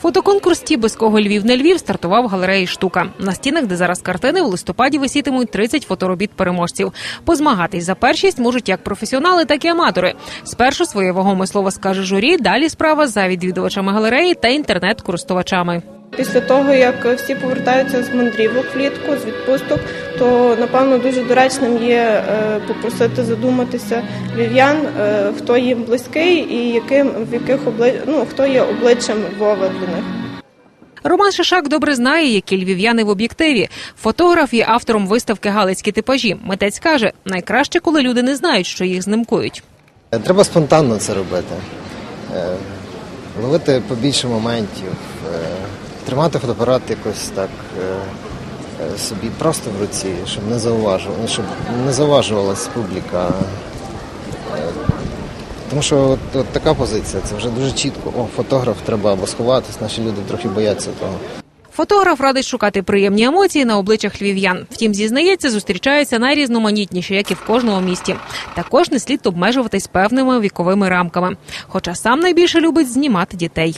Фотоконкурс «Ті, без кого Львів не Львів стартував в галереї штука. На стінах, де зараз картини, у листопаді висітимуть 30 фоторобіт переможців. Позмагатись за першість можуть як професіонали, так і аматори. Спершу своє вагоме слово скаже журі. Далі справа за відвідувачами галереї та інтернет-користувачами. Після того, як всі повертаються з мандрівок влітку, з відпусток, то напевно дуже доречним є е, попросити задуматися львів'ян, е, хто їм близький і яким в яких обли... ну, хто є обличчям Львова для них. Роман Шишак добре знає, які львів'яни в об'єктиві. Фотограф є автором виставки Галицькі типажі. Митець каже, найкраще, коли люди не знають, що їх знимкують. Треба спонтанно це робити. Е, Ловити побільше моментів, тримати фотоапарат якось так е, е, собі просто в руці, щоб не зауважувала, щоб не зауважувалась публіка. Е, Тому що от, от така позиція, це вже дуже чітко. О, фотограф треба або сховатись, наші люди трохи бояться того. Фотограф радить шукати приємні емоції на обличчях львів'ян. Втім, зізнається, зустрічаються найрізноманітніші, як і в кожному місті. Також не слід обмежуватись певними віковими рамками. Хоча сам найбільше любить знімати дітей.